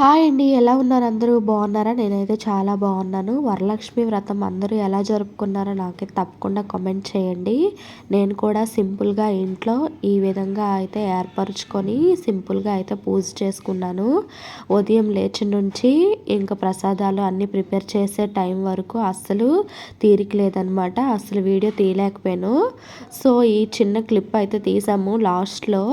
Hi అండి ఎలా ఉన్నారు అందరూ? బాగున్నారా? నేనైతే చాలా బాగున్నాను. వరలక్ష్మి వ్రతం అందరూ ఎలా జరుపుకున్నారో నాకైతే తప్పకుండా కామెంట్ చేయండి. నేను కూడా సింపుల్గా ఇంట్లో ఈ విధంగా అయితే ఏర్పరచుకొని సింపుల్గా అయితే పూజ చేసుకున్నాను. ఉదయం లేచి నుంచి ఇంకా ప్రసాదాలు అన్నీ ప్రిపేర్ చేసే టైం వరకు అస్సలు తీరిక లేదనమాట అసలు వీడియో తీయలేకపోయాను. సో ఈ చిన్న క్లిప్ అయితే తీసాము. లాస్ట్లో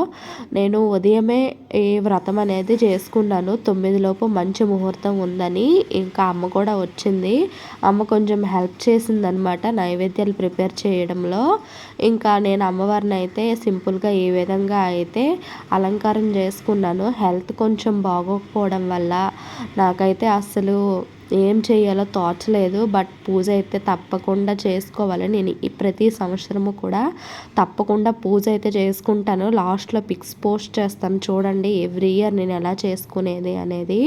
నేను ఉదయమే ఈ వ్రతం అనేది చేసుకున్నాను. తొమ్మిది లోపు మంచి ముహూర్తం ఉందని ఇంకా అమ్మ కూడా వచ్చింది. అమ్మ కొంచెం హెల్ప్ చేసిందనమాట నైవేద్యాలు ప్రిపేర్ చేయడంలో. ఇంకా నేను అమ్మవారిని అయితే సింపుల్గా ఏ విధంగా అయితే అలంకారం చేసుకున్నాను హెల్త్ కొంచెం బాగోకపోవడం వల్ల నాకైతే అసలు ఏం చేయాలో తోచలేదు బట్ పూజ అయితే తప్పకుండా చేసుకోవాలి. నేను ప్రతి సంవత్సరము కూడా తప్పకుండా పూజ అయితే చేసుకుంటాను. లాస్ట్లో పిక్స్ పోస్ట్ చేస్తాను చూడండి ఎవ్రీ ఇయర్ నేను ఎలా చేసుకునేది అనేది.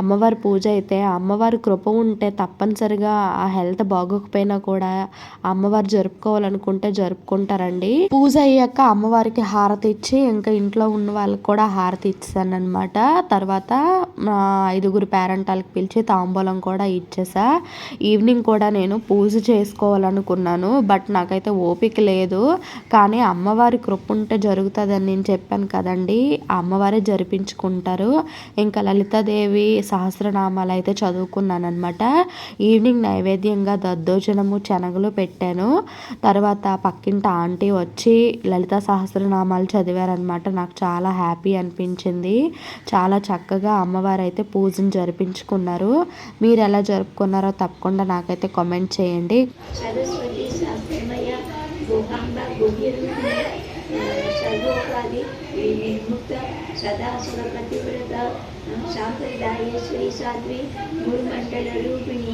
అమ్మవారి పూజ అయితే అమ్మవారి కృప ఉంటే తప్పనిసరిగా ఆ హెల్త్ బాగోకపోయినా కూడా అమ్మవారు జరుపుకోవాలనుకుంటే జరుపుకుంటారండి. పూజ అయ్యాక అమ్మవారికి హారతి ఇచ్చి ఇంకా ఇంట్లో ఉన్న వాళ్ళకి కూడా హారతి ఇచ్చాను అనమాట తర్వాత మా ఐదుగురు పేరెంటాలకు పిలిచి తాంబూ తాంబూలం కూడా ఇచ్చేసా. ఈవినింగ్ కూడా నేను పూజ చేసుకోవాలనుకున్నాను బట్ నాకైతే ఓపిక లేదు. కానీ అమ్మవారి కృప ఉంటే జరుగుతుందని నేను చెప్పాను కదండి అమ్మవారే జరిపించుకుంటారు. ఇంకా లలితాదేవి సహస్రనామాలు అయితే చదువుకున్నాను అనమాట ఈవినింగ్ నైవేద్యంగా దద్దోజనము శనగలు పెట్టాను. తర్వాత పక్కింటి ఆంటీ వచ్చి లలిత సహస్రనామాలు చదివారనమాట నాకు చాలా హ్యాపీ అనిపించింది. చాలా చక్కగా అమ్మవారు అయితే పూజను జరిపించుకున్నారు. మీరు ఎలా జరుపుకున్నారో తప్పకుండా నాకైతే కామెంట్ చేయండి. సరస్వతి శాస్త్రమయ గోకాంబ గోహ్యరూపిణి సర్వోపాధి సదాశివ పతివ్రత సాంప్రదాయేశ్వరి సాధ్వి గురుమండల రూపిణి